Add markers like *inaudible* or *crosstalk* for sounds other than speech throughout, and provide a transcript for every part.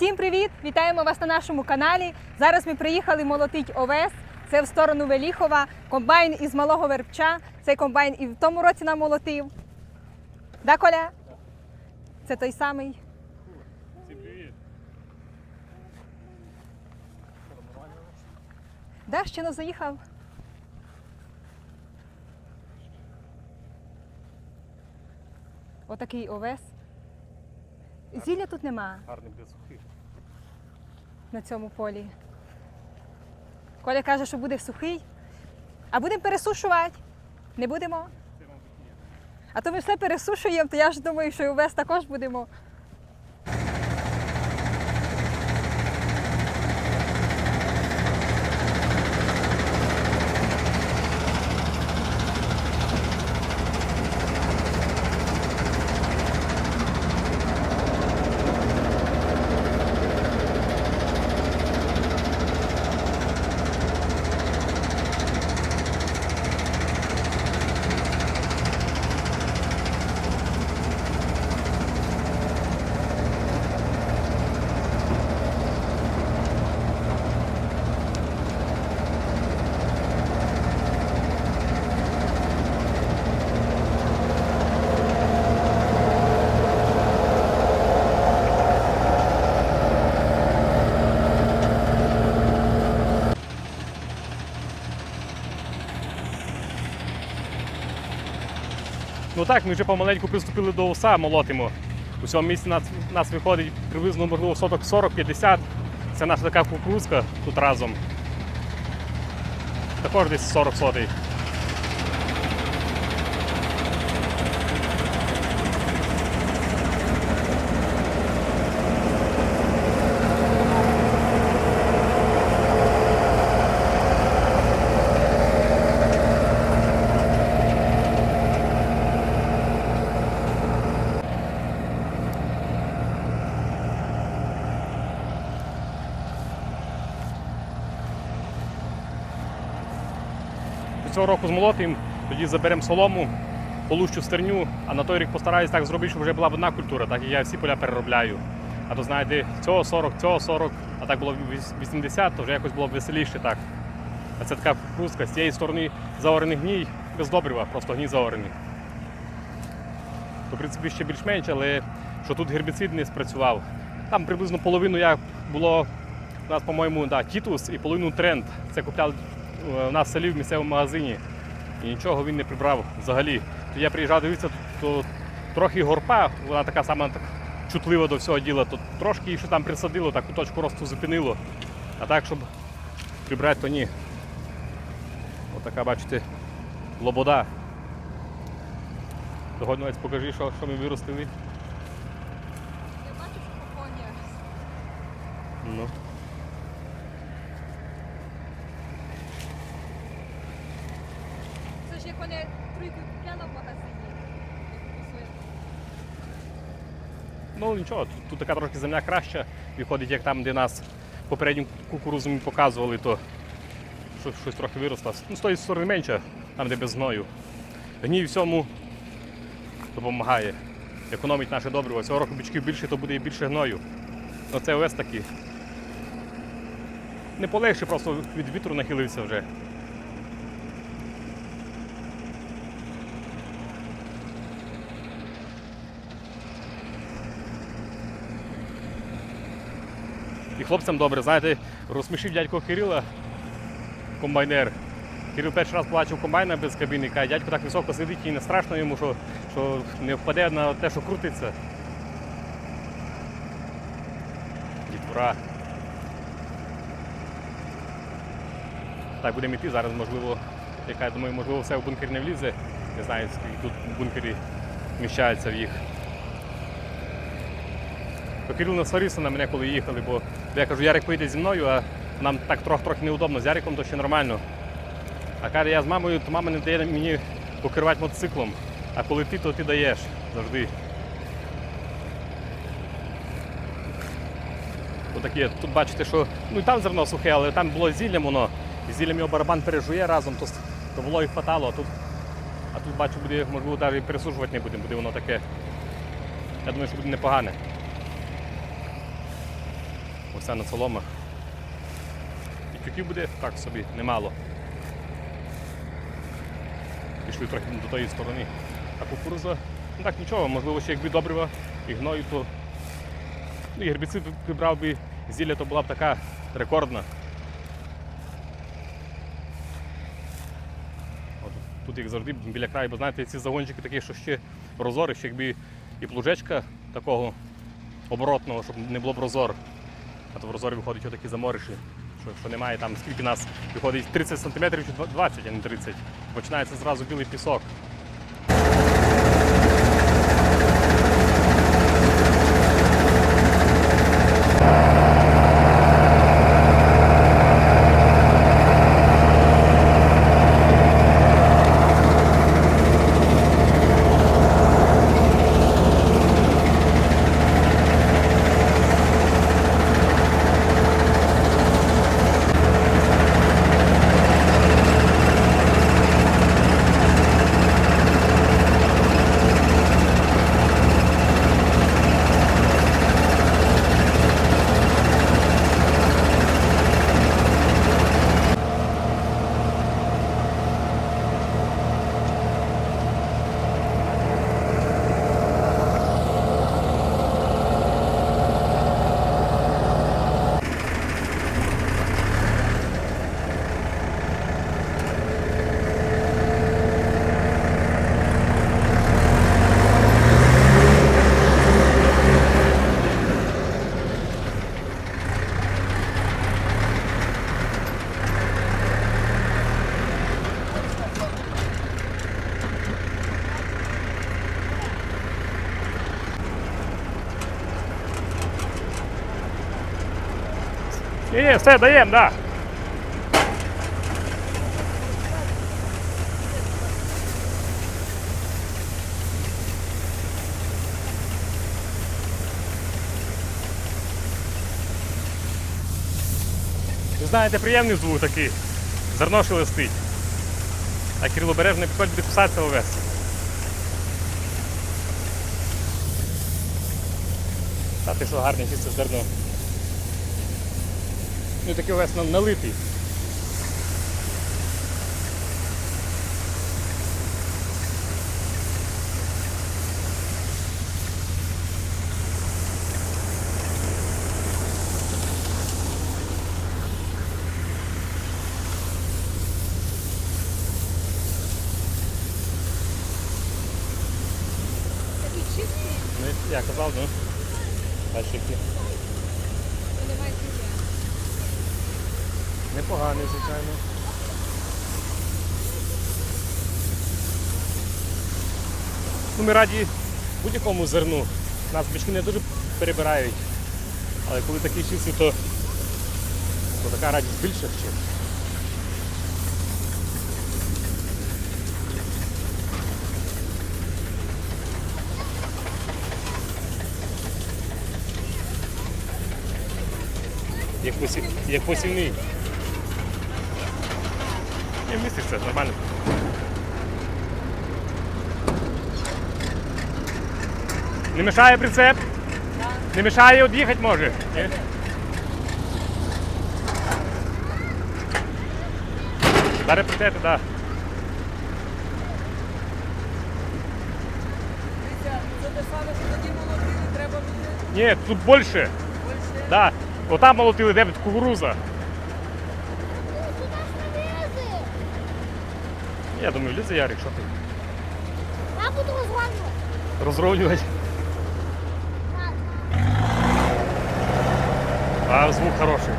Всім привіт! Вітаємо вас на нашому каналі. Зараз ми приїхали молотить овес. Це в сторону Веліхова. Комбайн із малого вербча. Цей комбайн і в тому році нам молотив. Да, Коля? Це той самий. Всім привіт. Да, ще не заїхав. Отакий овес. Зілля тут нема Гарний буде сухий. На цьому полі. Коля каже, що буде сухий. А будемо пересушувати? Не будемо? А то ми все пересушуємо, то я ж думаю, що і увесь також будемо. Так, ми вже помаленьку приступили до оса, молотимо. У цьому місці нас, нас виходить приблизно можливо соток 40-50. Це наша така кукурузка тут разом. Також десь 40 сотий. Цього року змолотимо, тоді заберемо солому, полущу стерню, а на той рік постараюсь так зробити, щоб вже була одна культура, так і я всі поля переробляю. А то знаєте, цього 40, цього 40, а так було 80, то вже якось було б веселіше так. А це така кукурузка, з цієї сторони заорений гній, без добрива, просто гній заорений. То, в принципі, ще більш-менш, але що тут гербіцид не спрацював. Там приблизно половину як було у нас, по-моєму, да, тітус і половину тренд. Це купляли у нас в селі в місцевому магазині. І нічого він не прибрав взагалі. То я приїжджав дивитися, то трохи горпа, вона така сама так, чутлива до всього діла, то трошки що там присадило, так куточку росту зупинило. А так, щоб прибрати, то ні. Отака, бачите, лобода. Сьогодні ось покажи, що, що ми виростили. Я бачу, що попоня. Ну. Це ж як вони трійку купляла в магазині. Ну нічого, тут, тут така трошки земля краща, виходить, як там, де нас попередню кукурузу ми показували, то щось, щось трохи виросло. Ну, з тої сторони менше, там де без гною. Гній всьому допомагає. Економить наше добриво. Цього року бичків більше, то буде і більше гною. Ну це овес такий. Не полегше, просто від вітру нахилився вже. Хлопцям добре, знаєте, розсмішив дядько Кирила, комбайнер. Кирил перший раз побачив комбайна без кабіни, каже, дядько так високо сидить і не страшно йому, що, що не впаде на те, що крутиться. Дітвора. Так, будемо йти зараз, можливо, яка, я думаю, можливо, все в бункер не влізе. Не знаю, скільки тут в бункері вміщається в їх. То Кирил насварився на мене, коли їхали, бо я кажу, Ярик поїде зі мною, а нам так трохи трохи неудобно. З Яриком то ще нормально. А каже, я з мамою, то мама не дає мені покерувати мотоциклом. А коли ти, то ти даєш завжди. Отакі, тут бачите, що ну і там зерно сухе, але там було зіллям воно. І зіллям його барабан пережує разом, то, то було і хватало, а тут, а тут бачу, буде, можливо, навіть пересушувати не будемо, буде воно таке. Я думаю, що буде непогане. Все на соломах. І тюків буде так собі, немало. Пішли трохи до тої сторони. А кукуруза, ну так нічого, можливо, ще якби добрива і гною, то ну, і гербіцид прибрав би зілля, то була б така рекордна. От тут, як завжди, біля краю, бо знаєте, ці загончики такі, що ще прозорі, що якби і плужечка такого оборотного, щоб не було прозор. А то в розорі виходить отакі замориші. Що якщо немає там, скільки нас виходить 30 см чи 20, а не 30, починається зразу білий пісок. Ні, все, даємо. Да. Ви знаєте, приємний звук такий. Зерно шелестить. А Кирило Бережний підходить буде кусатися овес. Та ти що гарне чисте зерно. Такий овес на- налитий. Ну, я казав, ну. Бачиш, Непоганий, звичайно. Ну, ми раді будь-якому зерну. Нас бички не дуже перебирають. Але коли такі чисті, то, то така радість більша ще. Як посівний. Не вміститься, нормально. Не мешає прицеп? Не мешає від'їхати може? Ні? Зараз прицепи, так. Да. Ні, тут більше. більше. Да. Отам молотили, де кукуруза. Туди ж не лізе. Я думаю, лізе Ярик, що ти? Я буду розгонювати. Розровнювати. А звук хороший.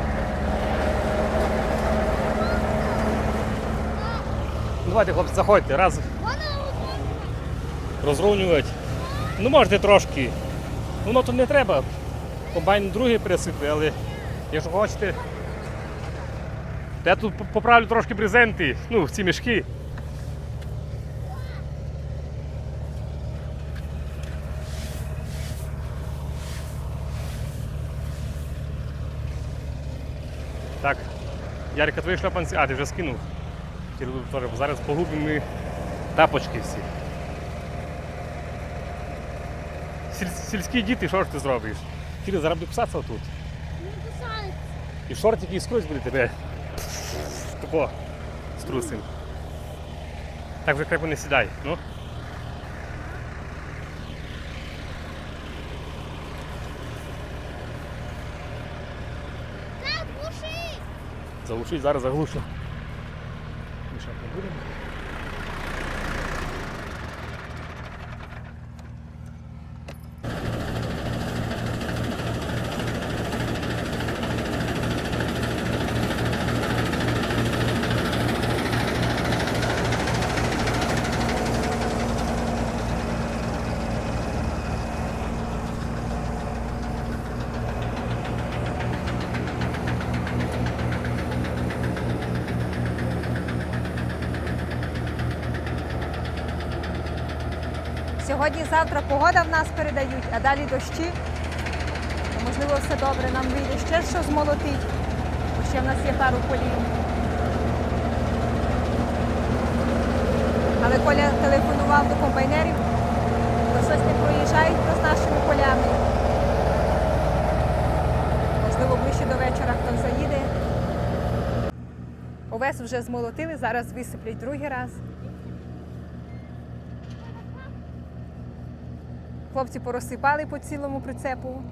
Ну, Давайте, хлопці, заходьте, раз розровнювати. Ну, можете трошки. Воно тут не треба. Комбайн другий пересипати, але якщо хочете. Я тут поправлю трошки брезенти, ну, в ці мішки. Так, Ярика, твої шлапанці. А, ти вже скинув. Бо зараз погубимо ми тапочки всі. Сіль- сільські діти, що ж ти зробиш? Кирил, зараз буде кусатися тут. І шортики і скрозь буде тебе. Тако струсим. Так вже крепко не сідай. Ну. Так, глуши! Заглушить, зараз заглушу. Мішати не будемо. Сьогодні-завтра погода в нас передають, а далі дощі. Можливо, все добре. Нам вийде ще що змолотить, бо ще в нас є пару полів. Але Коля телефонував до комбайнерів, то щось не проїжджають з нашими полями. Можливо, ближче до вечора хтось заїде. Овес вже змолотили, зараз висиплять другий раз. Хлопці порозсипали по цілому прицепу.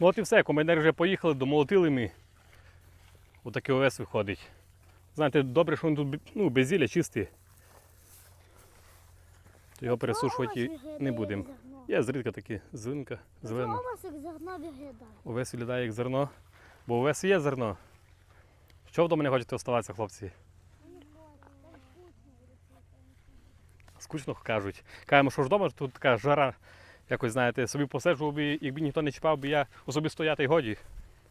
Ну от і все, командири вже поїхали, домолотили ми. Отакий овес виходить. Знаєте, добре, що він тут ну, беззілля чистий. То його пересушувати не будемо. Є зрідка такі звинка, зерно виглядає. Овес виглядає як зерно. Бо овес є зерно. Що вдома не хочете оставатися, хлопці? Скучно кажуть. Кажемо, що ж вдома тут така жара. Якось, знаєте, собі посиджував би, якби ніхто не чіпав, би я особі стояти й годі.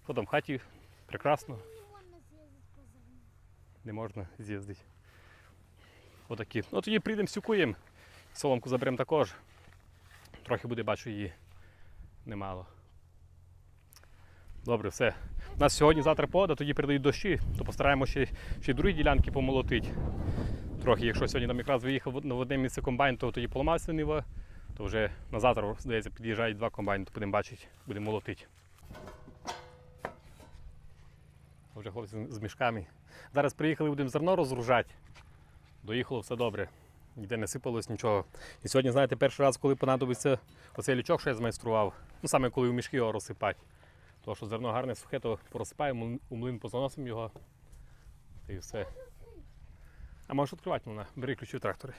Що там в хаті прекрасно. Не можна з'їздити. Отакі. Ну тоді прийдемо, сюкуємо. Соломку заберемо також. Трохи буде, бачу, її немало. Добре, все. У нас сьогодні завтра погода, тоді передають дощі, то постараємося ще, ще другі ділянки помолотити. Трохи, якщо сьогодні там якраз виїхав на одне місце комбайн, то тоді поламався ниво, то вже на завтра, здається, під'їжджають два комбайни, то будемо бачити, будемо молотити. Вже хлопці з мішками. Зараз приїхали, будемо зерно розгружати. Доїхало все добре. Ніде не сипалось нічого. І сьогодні, знаєте, перший раз, коли понадобиться оцей лючок, що я змайстрував, ну саме коли в мішки його розсипати. Тому що зерно гарне сухе, то порозсипаємо, у млин позаносимо його. Та і все. А можеш відкривати мене, бери ключі в трактори.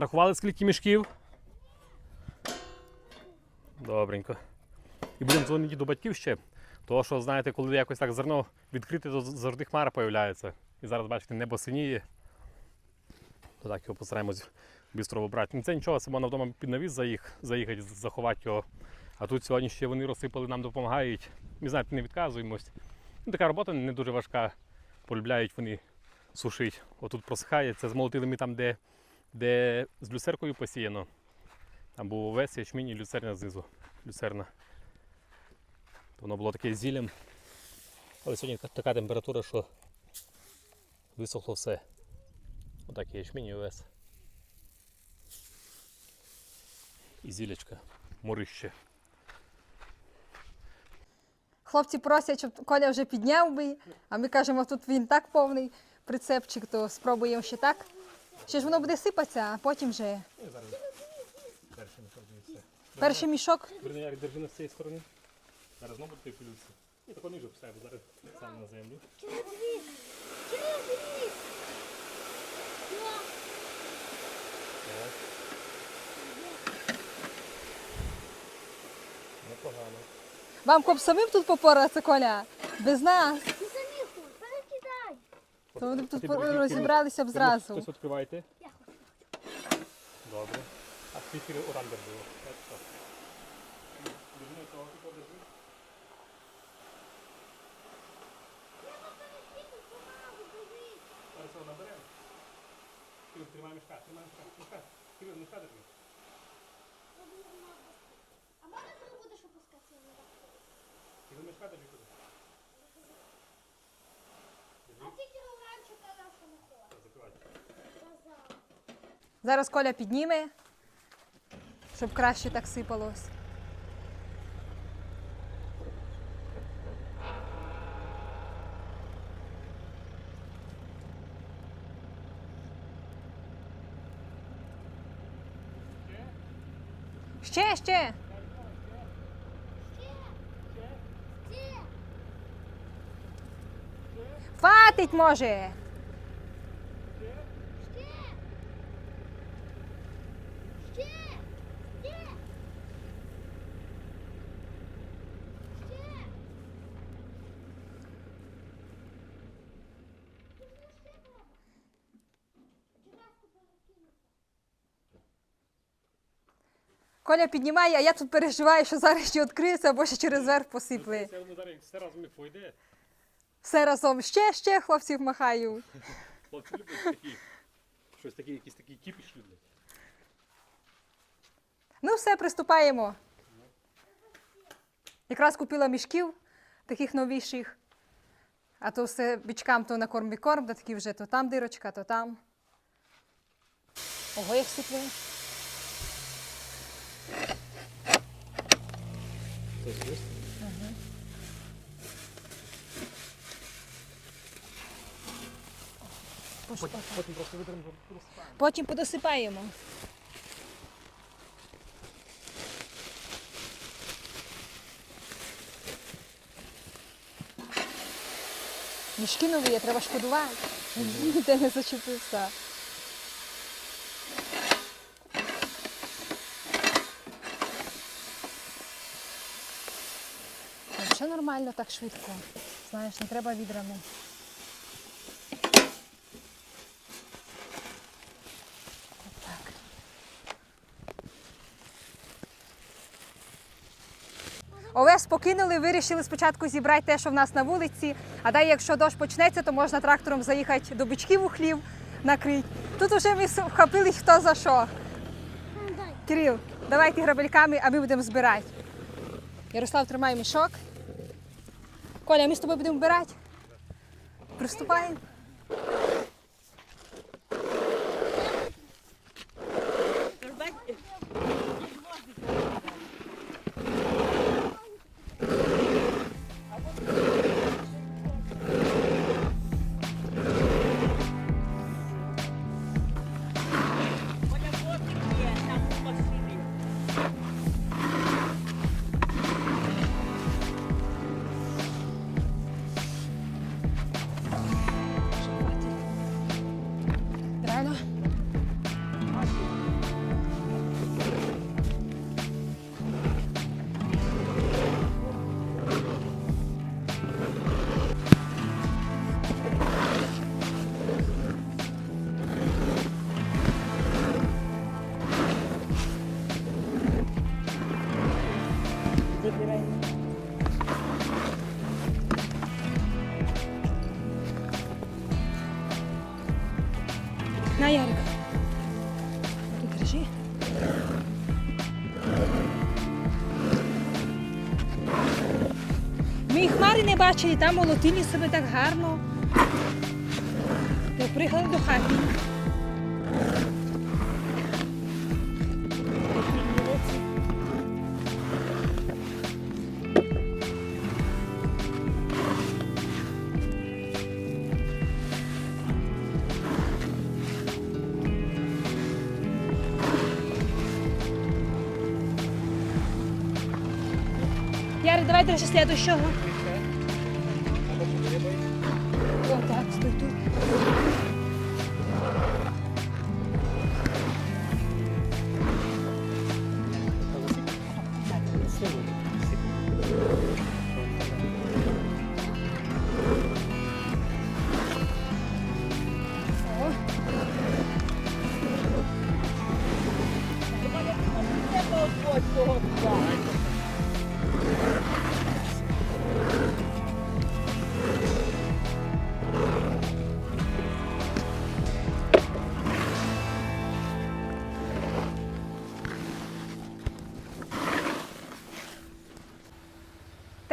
Рахували скільки мішків? Добренько. І будемо дзвонити до батьків ще. Тому що, знаєте, коли якось так зерно відкрите, то завжди хмара появляється. І зараз, бачите, небо синіє. То так його постараємось бістро вибрати. Ну, Це нічого, це вдома під навіс заїх, заїхати, заховати його. А тут сьогодні ще вони розсипали, нам допомагають. Ми знаєте, не відказуємось. Ну, така робота не дуже важка. Полюбляють вони сушить. Отут просихає. Це змолотили ми там, де, де з люцеркою посіяно. Там був овес, ячмінь і люцерна знизу. Люцерна. Воно було таке з зіллям. Але сьогодні така- температура, що висохло все. Отак і ячмінь і овес. І зілячка, морище. Хлопці просять, щоб Коля вже підняв би, а ми кажемо, тут він так повний прицепчик, то спробуємо ще так. Ще ж воно буде сипатися, а потім вже Перший мішок дивіться. перший мішок. Верни, як держи на з цієї сторони. Зараз знову буде пилються. Ні, тако ниже все, бо зараз сам на землю. Так. Непогано. Вам коп самим тут попоратися, Коля? Без нас. Ти самі хуй, перекидай. То вони б тут розібралися б зразу. Хтось. Я хочу. Добре. А скільки було? Що? Держи на того, тако держи. Зараз його наберемо. Кирил, тримай мішка, тримай мішка, мішка. Кирил, мішка держи. А можна ти не будеш опускатися? Кирил, мішка держи туди. А ти Кирил раніше казав, що не хочеш. Так, закривайте. Казав. Зараз Коля підніме, щоб краще так сипалось. Ще, ще. Хватить може. Ще? Ще? Ще? Ще? Тут не ще треба. Чекаску перекинути. Коля піднімає, а я тут переживаю, що зараз ще відкриється або ще через верх посипле. Це воно зараз все разом і пойде. Все разом ще, ще хлопців махаю. Хлопці люблять такі. Щось такі, якісь такі кіпіш люблять. Ну, все, приступаємо. Якраз купила мішків таких новіших. А то все бичкам то на корм і корм, да такі вже то там дирочка, то там. Ого, як сипле. Потім, потім просто витримо. Потім подосипаємо. Мішки нові, треба шкодувати. Ніде *laughs* не зачепився. Все нормально так швидко. Знаєш, не треба відрами. Овес покинули, вирішили спочатку зібрати те, що в нас на вулиці, а далі, якщо дощ почнеться, то можна трактором заїхати до бичків у хлів, накрити. Тут вже ми вхопились хто за що. Кирил, давайте грабельками, а ми будемо збирати. Ярослав, тримай мішок. Коля, ми з тобою будемо вбирати. Приступаємо. На Ярик. Тут держи. Ми і хмари не бачили, там молотині себе так гарно. До прикладу до хаті. Manchester do Chorro.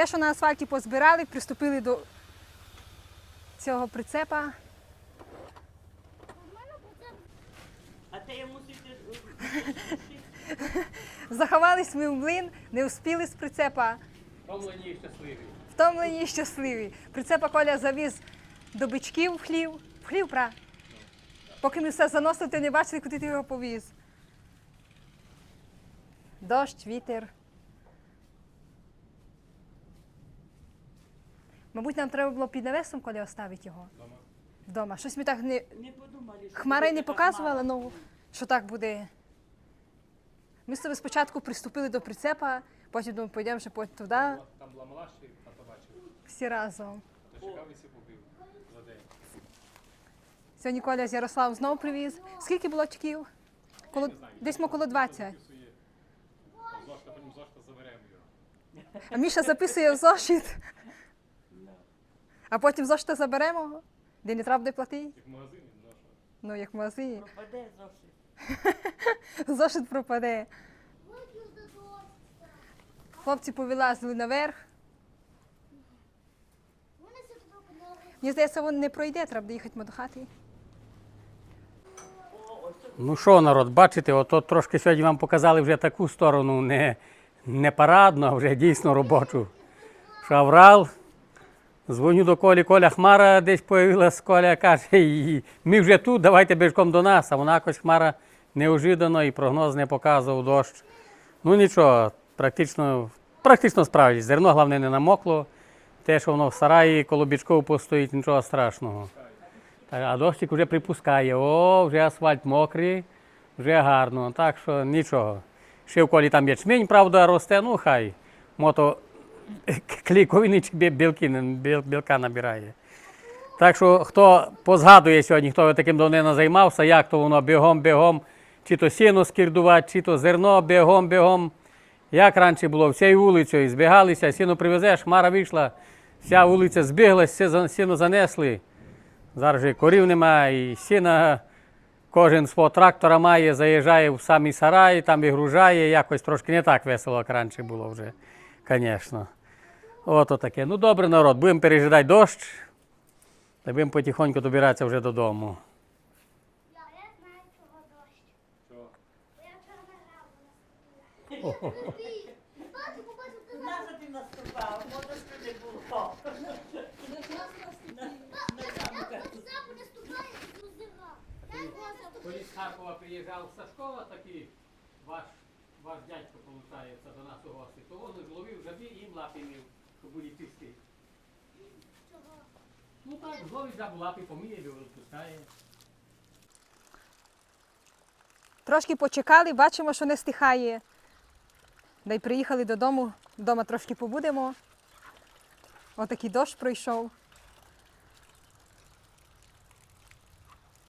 Те, що на асфальті позбирали, приступили до цього прицепа. А йому мусиш... *laughs* Заховались ми в млин, не встигли з прицепа. Втомлені і щасливі. Втомлені і щасливі. Прицепа Коля завіз до бичків в хлів. В хлів, пра. Поки ми все заносили, ти не бачили, куди ти його повіз. Дощ, вітер. Мабуть, нам треба було під навесом Коля оставити його. Вдома. Щось ми так не. Не подумали, що Хмари не показували, ну що так буде. Ми з тобою спочатку приступили до прицепа, потім думаю, пойдемо ще потім туди, Там була мала ще тато бачив. всі разом. То чекав і сі побив за день. Сьогодні Коля з Ярослав знов привіз. Скільки було чеків? Коло, десь мо коло 20. Записує. Зошта, потім зошта заберемо його. А Міша записує в зошит. А потім зошита заберемо, де не треба буде платити. Як в магазині, ну. Ну, як в магазині. Пропаде зовсім. *laughs* Зошит пропаде. Хлопці повилазили наверх. Мені здається, він не пройде, треба буде їхати до хати. Ну що, народ, бачите, ото трошки сьогодні вам показали вже таку сторону, не, не парадну, а вже дійсно робочу. Шаврал. Дзвоню до Колі, Коля Хмара десь появилась, Коля каже, ми вже тут, давайте бежком до нас. А вона якось Хмара неожиданно і прогноз не показував дощ. Ну нічого, практично, практично справились. Зерно, головне, не намокло. Те, що воно в сараї коло бічков постоїть, нічого страшного. А дощик вже припускає, о, вже асфальт мокрий, вже гарно. Так що нічого. Ще в колі там ячмінь, правда, росте, ну хай. Мото кліковини чи білки, біл- білка набирає. Так що хто позгадує сьогодні, хто таким давнина займався, як то воно бігом-бігом, чи то сіно скірдувати, чи то зерно бігом-бігом. Як раніше було, всією вулицею збігалися, сіно привезеш, хмара вийшла, вся вулиця збіглась, все сіно занесли. Зараз же корів немає, і сіна кожен свого трактора має, заїжджає в самий сарай, там вигружає, якось трошки не так весело, як раніше було вже, звісно. Ото таке. Ну добре, народ, будемо пережидати дощ, та будемо потихоньку добиратися вже додому. Я знаю, чого дощ. Я *laughs* побачив, ти наступав? Може, що не було. *laughs* Я. Коли з Харкова приїжджав Сашкова, такий ваш, ваш дядько, виходить, до нас у гості, то він зловив жабі і їм лапи мів, чисті. Ну так, зловить за лапи, поміє, розпускає. Трошки почекали, бачимо, що не стихає. Да й приїхали додому, вдома трошки побудемо. Отакий дощ пройшов.